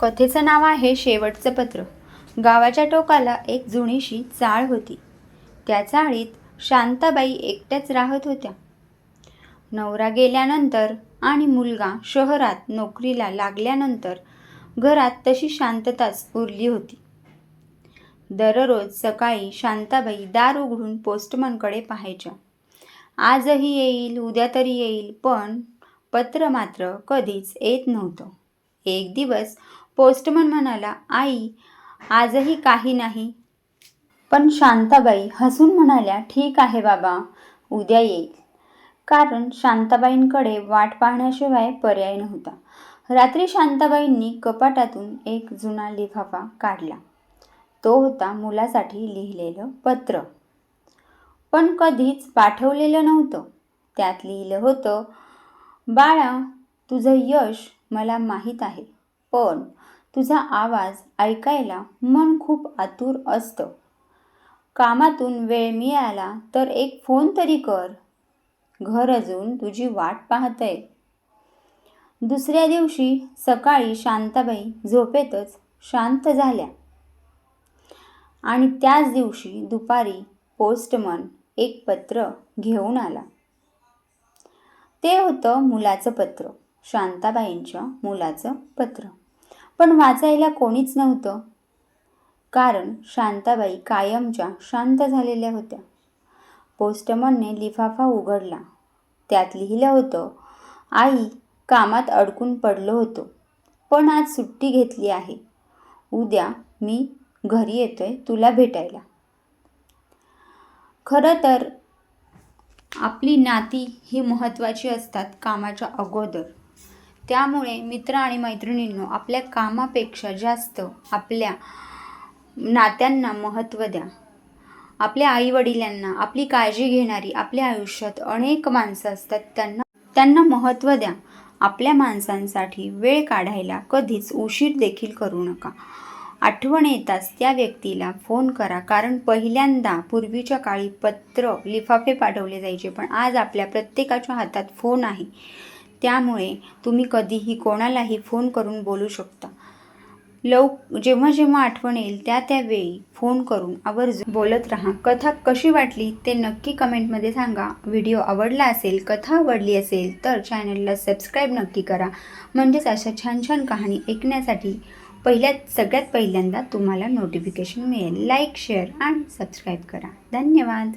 कथेचं नाव आहे शेवटचं पत्र. गावाच्या टोकाला एक जुनीशी चाळ होती. त्या चाळीत शांताबाई एकट्याच राहत होत्या. नवरा गेल्यानंतर आणि मुलगा शहरात नोकरीला लागल्यानंतर घरात तशी शांतताच उरली होती. दररोज सकाळी शांताबाई दार उघडून पोस्टमनकडे पाहायच्या. आजही येईल उद्या तरी येईल पण पत्र मात्र कधीच येत नव्हतं. एक दिवस पोस्टमन म्हणाला आई आजही काही नाही. पण शांताबाई हसून म्हणाल्या ठीक आहे बाबा उद्या येईल. कारण शांताबाईंकडे वाट पाहण्याशिवाय पर्याय नव्हता. रात्री शांताबाईंनी कपाटातून एक जुना लिफाफा काढला. तो होता मुलासाठी लिहिलेलं पत्र. पण कधीच पाठवलेलं नव्हतं. त्यात लिहिलं होतं बाळा तुझं यश मला माहीत आहे पण तुझा आवाज ऐकायला मन खूप आतुर असतं. कामातून वेळ मिळाला तर एक फोन तरी कर. घर अजून तुझी वाट पाहतंय. दुसऱ्या दिवशी सकाळी शांताबाई झोपेतच शांत झाल्या. आणि त्याच दिवशी दुपारी पोस्टमन एक पत्र घेऊन आला. ते होतं मुलाचं पत्र शांताबाईंच्या मुलाचं पत्र. पण वाचायला कोणीच नव्हतं. कारण शांताबाई कायमच्या शांत झालेल्या होत्या. पोस्टमनने लिफाफा उघडला. त्यात लिहिलं होतं आई कामात अडकून पडलो होतो पण आज सुट्टी घेतली आहे. उद्या मी घरी येतोय तुला भेटायला. खरं तर आपली नाती ही महत्त्वाची असतात कामाच्या अगोदर. त्यामुळे मित्र आणि मैत्रिणींनो आपल्या कामापेक्षा जास्त आपल्या नात्यांना महत्त्व द्या. आपल्या आईवडिलांना आपली काळजी घेणारी आपल्या आयुष्यात अनेक माणसं असतात त्यांना त्यांना महत्त्व द्या. आपल्या माणसांसाठी वेळ काढायला कधीच उशीर देखील करू नका. आठवण येताच त्या व्यक्तीला फोन करा कारण पहिल्यांदा पूर्वीच्या काळी पत्र लिफाफे पाठवले जायचे पण आज आपल्या प्रत्येकाच्या हातात फोन आहे. त्यामुळे तुम्ही कधीही कोणालाही फोन करून बोलू शकता. लव जेव्हा जेव्हा आठवण येईल त्या त्यावेळी फोन करून आवर्जून बोलत राहा. कथा कशी वाटली ते नक्की कमेंटमध्ये सांगा. व्हिडिओ आवडला असेल कथा आवडली असेल तर चॅनलला सबस्क्राईब नक्की करा. म्हणजेच अशा छान छान कहाणी ऐकण्यासाठी पहिल्यात सगळ्यात पहिल्यांदा तुम्हाला नोटिफिकेशन मिळेल. लाईक शेअर आणि सबस्क्राईब करा. धन्यवाद.